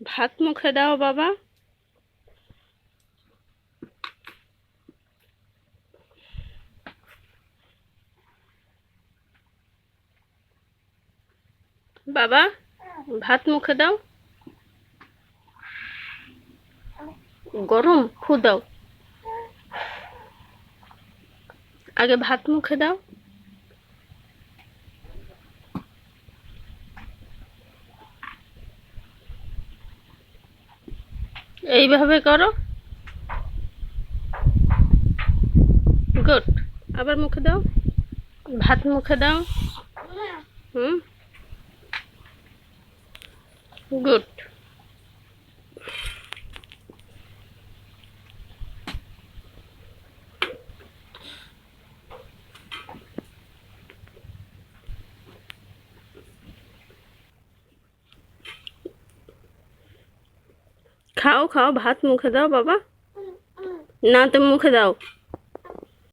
ভাত মুখে দাও, বাবা। বাবা, ভাত মুখে দাও। গরম ফু দাও আগে ভাত মুখে দাও। এইভাবে করো। গুড। আবার মুখে দাও। ভাত মুখে দাও। হুম। গুড। খাও খাও ভাত মুখে দাও বাবা না তুমি মুখে দাও